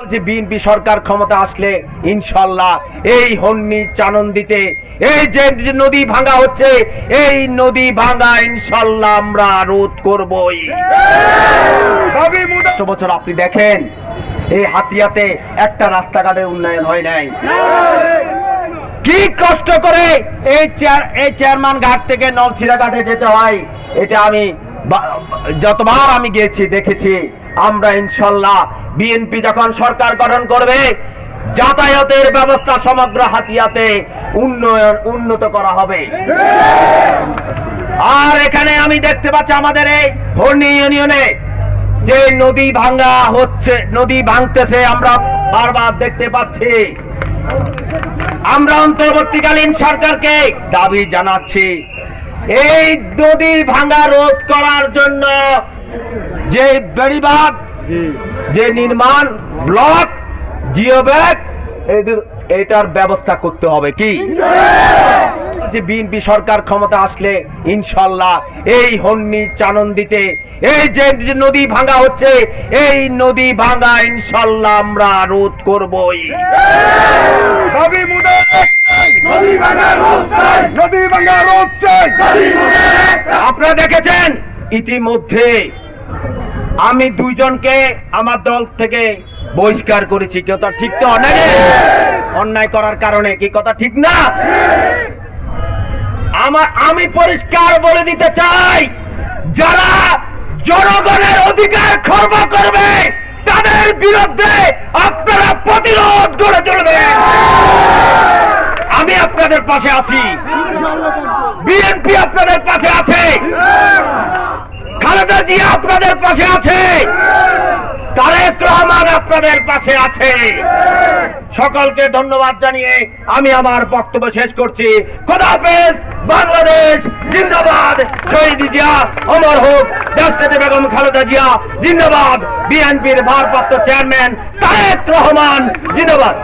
যে বিএনপি সরকার ক্ষমতা আসলে ইনশাল্লাহ এই হন্নি চানন্দিতে, এই যে নদী ভাঙা হচ্ছে, এই নদী ভাঙা ইনশাল্লাহ আমরা রোধ করবই। বছর আপনি দেখেন, এই হাতিয়াতে একটা রাস্তাঘাটের উন্নয়ন হয় নাই। কি কষ্ট করে এই চেয়ার এই চেয়ারম্যান ঘাট থেকে নলছিরা ঘাটে যেতে হয়, এটা আমি যতবার আমি গিয়েছি, দেখেছি। আমরা ইনশাল্লাহ বিএনপি যখন সরকার গঠন করবে, যাতায়াতের ব্যবস্থা সমগ্র হাতিয়াতে উন্নয়ন উন্নত করা হবে। আর এখানে আমি দেখতে পাচ্ছি আমাদের এই হর্নি ইউনিয়নে যে নদী ভাঙ্গা হচ্ছে, নদী ভাঙতেছে, আমরা বারবার দেখতে পাচ্ছি। আমরা অন্তর্বর্তীকালীন সরকারকে দাবি জানাচ্ছি, এই নদী ভাঙ্গা রোধ করার জন্য যে বেড়িবাঁধ যে নির্মাণ ব্লক জিও ব্যাগ এটার ব্যবস্থা করতে হবে কি? যে বিএনপি সরকার ক্ষমতা আসলে ইনশাল্লাহ এই হন্নি চানন্দিতে এই যে নদী ভাঙা হচ্ছে এই নদী ভাঙা ইনশাল্লাহ আমরা রোধ করবই। দাবি মুদের নদী ভাঙা রোদ চাই। নদী ভাঙা রোদ চাই। আপনারা দেখেছেন ইতিমধ্যে আমি দুইজনকে আমার দল থেকে বহিষ্কার করেছি। কথা, ঠিক তো? অন্যায় অন্যায় করার কারণে কি কথা, ঠিক না? আমার, আমি পরিষ্কার বলে দিতে চাই, যারা জনগণের অধিকার খর্ব করবে, তাদের বিরুদ্ধে আপনারা প্রতিরোধ গড়ে তুলবে। আমি আপনাদের পাশে আছি। বিএনপি আপনাদের পাশে আছে। খালেদা জিয়া আপনাদের পাশে আছে। তারেক রহমান আপনাদের পাশে আছে। সকলকে ধন্যবাদ জানিয়ে আমি আমার বক্তব্য শেষ করছি। খোদাফেজ বাংলাদেশ জিন্দাবাদ। শহীদ জিয়া, অমর হোক দেশনেত্রী বেগম খালেদা জিয়া, জিন্দাবাদ। বিএনপির ভারপ্রাপ্ত চেয়ারম্যান তারেক রহমান, জিন্দাবাদ।